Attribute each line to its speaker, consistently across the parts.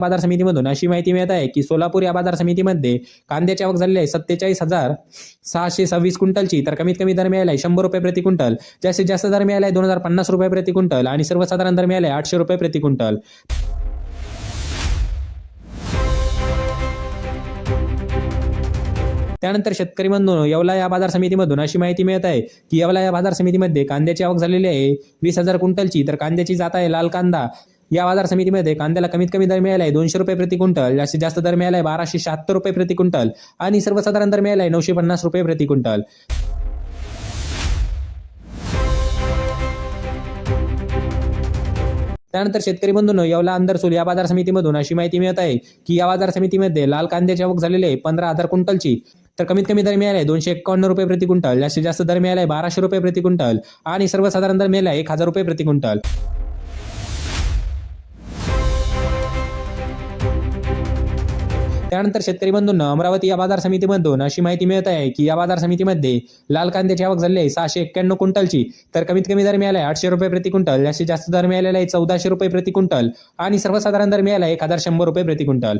Speaker 1: बाजार समितीमधून अशी माहिती मिळत आहे की सोलापूर या बाजार समितीमध्ये कांद्याची आवक झालेली आहे. सत्तेचाळीस हजार सहाशे सव्वीस क्विंटलची. तर कमीत कमी दर मिळाला आहे शंभर रुपये प्रति क्विंटल. जास्तीत जास्त दर मिळाला आहे दोन हजार पन्नास रुपये प्रति क्विंटल आणि सर्वसाधारण दर मिळाला आहे आठशे रुपये प्रति क्विंटल. त्यानंतर शेतकरी बंधू येवला या बाजार समितीमधून अशी माहिती मिळत आहे की येवला या बाजार समितीमध्ये कांद्याची आवक झालेली आहे वीस हजार क्विंटलची. तर कांद्याची जात आहे लाल कांदा या बाजार समितीमध्ये कांद्याला कमीत कमी दर मिळाला आहे दोनशे रुपये प्रति क्विंटल जास्तीत जास्त दर मिळाला आहे बाराशे शहात्तर रुपये प्रति क्विंटल आणि सर्वसाधारण दर मिळाला आहे नऊशे पन्नास रुपये प्रति क्विंटल. त्यानंतर शेतकरी बंधूंनो येवला अंदरसूल या बाजार समितीमधून अशी माहिती मिळत आहे की या बाजार समितीमध्ये लाल कांद्याची आवक झालेली आहे पंधरा हजार क्विंटलची. तर कमीत कमी दर मिळाला आहे दोनशे एकावन्न रुपये प्रति क्विंटल जास्तीत जास्त दर मिळाला आहे बाराशे रुपये प्रति क्विंटल आणि सर्वसाधारण दर मिळाला आहे एक हजार रुपये प्रति क्विंटल. त्यानंतर शेतकरी बंधूंना अमरावती या बाजार समितीमधून अशी माहिती मिळत आहे की या बाजार समितीमध्ये लाल कांद्याची आवक झाली आहे सहाशे एक्क्याण्णव क्विंटलची. तर कमीत कमी दर मिळाला आहे आठशे रुपये प्रति क्विंटल जास्तीत जास्त दर मिळालेला आहे चौदाशे रुपये प्रति क्विंटल आणि सर्वसाधारण दर मिळाला आहे एक हजार शंभर रुपये प्रति क्विंटल.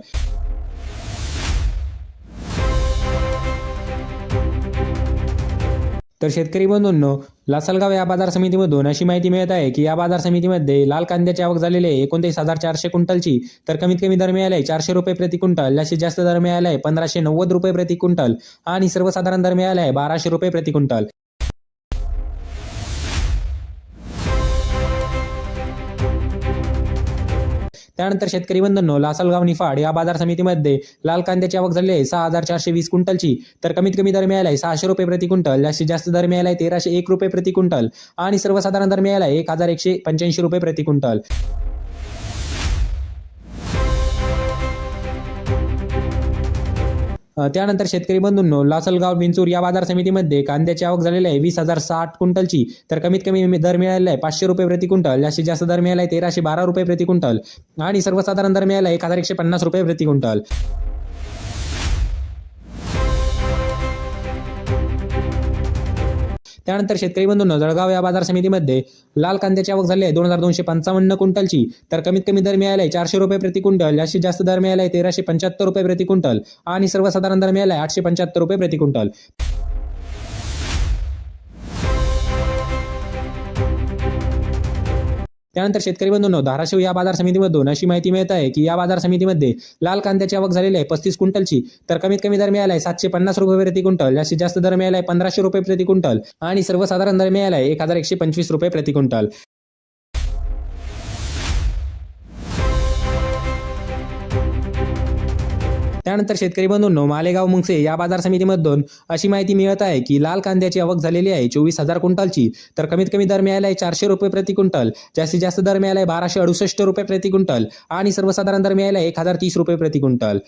Speaker 1: तर शेतकरी बंधूंनो लासलगाव या बाजार समितीमधून अशी माहिती मिळत आहे की या बाजार समितीमध्ये लाल कांद्याची आवक झालेली आहे. एकोणतीस हजार चारशे क्विंटलची. तर कमीत कमी दर मिळाला आहे चारशे रुपये प्रति क्विंटल. जास्तीत जास्त दर मिळाला आहे पंधराशे नव्वद रुपये प्रति क्विंटल. आणि सर्वसाधारण दर मिळाला आहे बाराशे रुपये प्रति क्विंटल. त्यानंतर शेतकरी बंधूंनो लासलगाव निफाड या बाजार समितीमध्ये लाल कांद्याची आवक झाली आहे. सहा हजार चारशे वीस क्विंटलची. तर कमीत कमी दर मिळाला आहे सहाशे रुपये प्रति क्विंटल. जास्तीत जास्त दर मिळाला आहे तेराशे एक रुपये प्रति क्विंटल. आणि सर्वसाधारण दर मिळाला आहे एक हजार एकशे पंच्याऐंशी रुपये प्रति क्विंटल. त्यानंतर शेतकरी बंधूंनो लासलगाव विंचूर या बाजार समितीमध्ये कांद्याची आवक झालेली आहे. वीस हजार साठ क्विंटलची. तर कमीत कमी दर मिळालेला आहे पाचशे रुपये प्रति क्विंटल. जास्तीत जास्त दर मिळाला आहे तेराशे बारा रुपये प्रति क्विंटल. आणि सर्वसाधारण दर मिळाला आहे एक हजार एकशे पन्नास रुपये प्रति क्विंटल. त्यानंतर शेतकरी बंधूंनो जळगाव या बाजार समितीमध्ये लाल कांद्याची आवक झाली आहे. दोन हजार दोनशे पंचावन्न क्विंटलची. तर कमीत कमी दर मिळाला आहे चारशे रुपये प्रति क्विंटल. जास्तीत जास्त दर मिळाला आहे तेराशे पंच्याहत्तर रुपये प्रति क्विंटल. आणि सर्वसाधारण दर मिळाला आहे आठशे पंच्याहत्तर रुपये प्रति क्विंटल. त्यानंतर शेतकरी बंधूंनो धाराशिव या बाजार समितीमधून अशी माहिती मिळत आहे की या बाजार समितीमध्ये लाल कांद्याची आवक झालेली आहे पस्तीस क्विंटलची. तर कमीत कमी दर मिळाला आहे सातशे पन्नास रुपये प्रति क्विंटल. जास्तीत जास्त दर मिळाला आहे पंधराशे रुपये प्रति क्विंटल. आणि सर्वसाधारण दर मिळाला आहे एक हजार एकशे पंचवीस रुपये प्रति क्विंटल. त्यानंतर शेतकरी बंधूंनो मालेगाव मुंगसे या बाजार समितीमधून अशी माहिती मिळत आहे की लाल कांद्याची आवक झालेली आहे चोवीस हजार क्विंटलची. तर कमीत कमी दर मिळाला आहे चारशे रुपये प्रति क्विंटल. जास्तीत जास्त दर मिळाला आहे बाराशे अडुसष्ट रुपये प्रति क्विंटल. आणि सर्वसाधारण दर मिळाला आहे एक हजार तीस रुपये प्रति क्विंटल.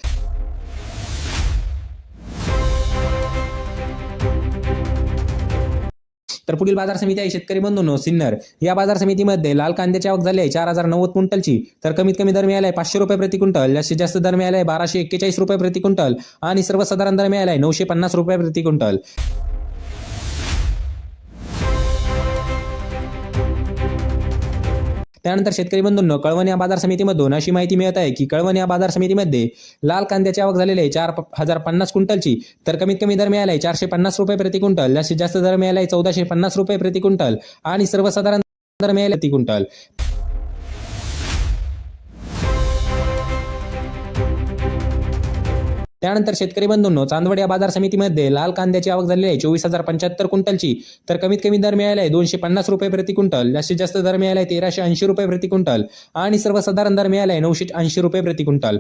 Speaker 1: तर पुढील बाजार समिती आहे शेतकरी बंधूंनो सिन्नर. या बाजार समितीमध्ये लाल कांद्याची आवक झाली आहे चार हजार नव्वद क्विंटलची. तर कमीत कमी दर मिळाला आहे पाचशे रुपये प्रति क्विंटल जास्तीत जास्त दर मिळाला आहे बाराशे एक्केचाळीस रुपये प्रति क्विंटल आणि सर्वसाधारण दर मिळाला आहे नऊशे पन्नास रुपये प्रति क्विंटल. त्यानंतर शेतकरी बंधूंनो कळवण या बाजार समितीमधून अशी माहिती मिळत आहे की कळवण या बाजार समितीमध्ये लाल कांद्याची आवक झालेली आहे. चार हजार पन्नास क्विंटलची. तर कमीत कमी दर मिळाला आहे चारशे पन्नास रुपये प्रति क्विंटल. जास्तीत जास्त दर मिळाला आहे चौदाशे पन्नास रुपये प्रति क्विंटल. आणि सर्वसाधारण दर मिळाला प्रति क्विंटल. त्यानंतर शेतकरी बंधूंनो चांदवड या बाजार समितीमध्ये लाल कांद्याची आवक झालेली आहे चोवीस हजार पंच्याहत्तर क्विंटलची. तर कमीत कमी दर मिळाला आहे दोनशे पन्नास रुपये प्रति क्विंटल जास्तीत जास्त दर मिळाला आहे तेराशे ऐंशी रुपये प्रति क्विंटल आणि सर्वसाधारण दर मिळाला आहे नऊशे ऐंशी रुपये प्रति क्विंटल.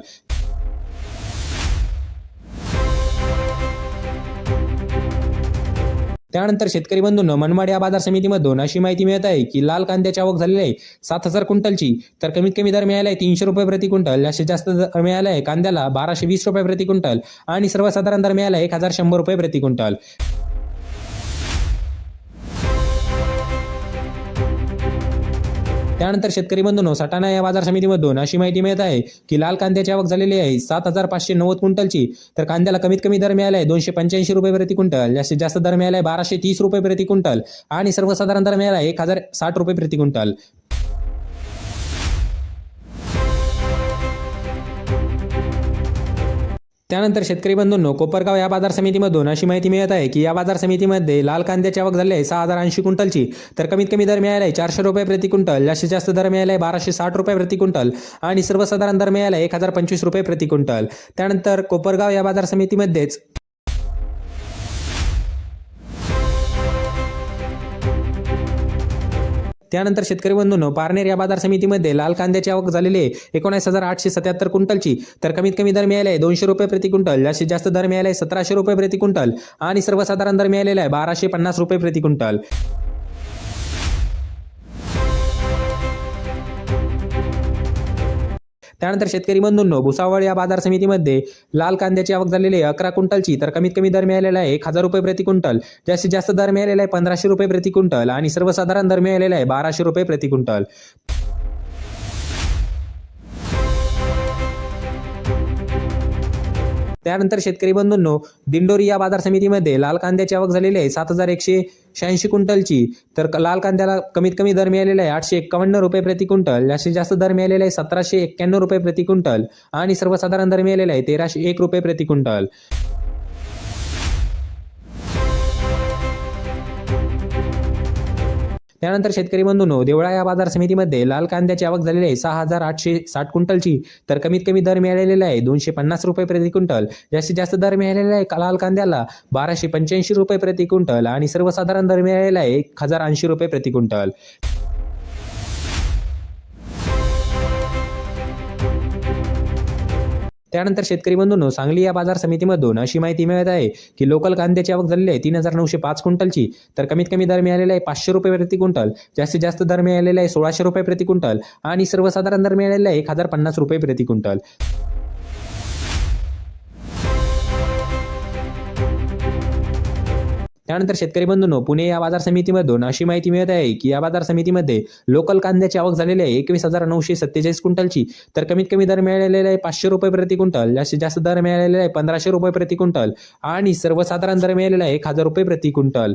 Speaker 1: त्यानंतर शेतकरी बंधूंनो मनमाड या बाजार समितीमधून अशी माहिती मिळत आहे की लाल कांद्याची आवक झालेली आहे सात हजार क्विंटलची तर कमीत कमी दर मिळाला आहे तीनशे रुपये प्रति क्विंटल. जास्तीत जास्त दर मिळाला आहे कांद्याला बाराशे वीस रुपये प्रति क्विंटल आणि सर्वसाधारण दर मिळाला आहे एक हजार शंभर रुपये प्रति क्विंटल. त्यानंतर शेतकरी बंधूंनो सटाणा या बाजार समितीमधून अशी माहिती मिळत आहे की लाल कांद्याची आवक झालेली आहे सात हजार पाचशे नव्वद क्विंटलची. तर कांद्याला कमीत कमी दर मिळाला आहे दोनशे पंच्याऐंशी रुपये प्रति क्विंटल जास्तीत जास्त दर मिळाला आहे बाराशे तीस रुपये प्रति क्विंटल आणि सर्वसाधारण दर मिळाला आहे एक हजार साठ रुपये प्रति क्विंटल. त्यानंतर शेतकरी बंधूंनो कोपरगाव या बाजार समितीमधून अशी माहिती मिळत आहे की या बाजार समितीमध्ये लाल कांद्याची आवक झाली आहे. सहा हजार ऐंशी क्विंटलची. तर कमीत कमी दर मिळाला आहे चारशे रुपये प्रति क्विंटल. जास्तीत जास्त दर मिळाला आहे बाराशे साठ रुपये प्रति क्विंटल. आणि सर्वसाधारण दर मिळाला आहे एक हजार पंचवीस रुपये प्रति क्विंटल. त्यानंतर कोपरगाव या बाजार समितीमध्येच त्यानंतर शेतकरी बंधूंनो पारनेर या बाजार समितीमध्ये लाल कांद्याची आवक झालेली आहे. एकोणीस हजार आठशे सत्याहत्तर क्विंटलची. तर कमीत कमी दर मिळाला आहे दोनशे रुपये प्रति क्विंटल. जास्तीत जास्त दर मिळाला आहे सतराशे रुपये प्रति क्विंटल. आणि सर्वसाधारण दर मिळालेला आहे बाराशे पन्नास रुपये प्रति क्विंटल. त्यानंतर शेतकरी बंधूंनो भुसावळ या बाजार समितीमध्ये लाल कांद्याची आवक झालेली आहे अकरा क्विंटलची. तर कमीत कमी दर मिळालेला आहे एक हजार रुपये प्रति क्विंटल. जास्तीत जास्त दर मिळालेला आहे पंधराशे रुपये प्रति क्विंटल आणि सर्वसाधारण दर मिळालेला आहे बाराशे रुपये प्रति क्विंटल. त्यानंतर शेतकरी बंधूंनो दिंडोरी या बाजार समितीमध्ये लाल कांद्याची आवक झालेली आहे सात हजार एकशे शहाऐंशी क्विंटलची. तर क- लाल कांद्याला कमीत कमी दर मिळालेला आहे आठशे एक्कावन्न रुपये प्रति क्विंटल जास्तीत जास्त दर मिळालेला आहे सतराशे एक्क्याण्णव रुपये प्रति क्विंटल आणि सर्वसाधारण दर मिळालेला आहे तेराशे एक रुपये प्रति क्विंटल. त्यानंतर शेतकरी बंधूंनो देवळा या बाजार समितीमध्ये लाल कांद्याची आवक झालेली आहे. सहा हजार आठशे साठ क्विंटलची. तर कमीत कमी दर मिळालेला आहे दोनशे पन्नास रुपये प्रति क्विंटल. जास्तीत जास्त दर मिळालेला आहे लाल कांद्याला बाराशे पंच्याऐंशी रुपये प्रति क्विंटल आणि सर्वसाधारण दर मिळालेला आहे एक हजार ऐंशी रुपये प्रति क्विंटल. त्यानंतर शेतकरी बंधूंनो सांगली या बाजार समितीमधून अशी माहिती मिळत आहे की लोकल कांद्याची आवक झालेली आहे तीन हजार नऊशे पाच क्विंटलची. तर कमीत कमी दर मिळालेला आहे पाचशे रुपये प्रति क्विंटल जास्तीत जास्त दर मिळालेला आहे सोळाशे रुपये प्रति क्विंटल आणि सर्वसाधारण दर मिळालेला आहे एक हजार पन्नास रुपये प्रति क्विंटल. त्यानंतर शेतकरी बंधूंनो पुणे या बाजार समितीमधून अशी माहिती मिळत आहे की या बाजार समितीमध्ये लोकल कांद्याची आवक झालेली आहे. एकवीस हजार नऊशे सत्तेचाळीस क्विंटलची. तर कमीत कमी दर मिळालेला आहे पाचशे रुपये प्रति क्विंटल. जास्तीत जास्त दर मिळालेला आहे पंधराशे रुपये प्रति क्विंटल. आणि सर्वसाधारण दर मिळालेला आहे एक हजार रुपये प्रति क्विंटल.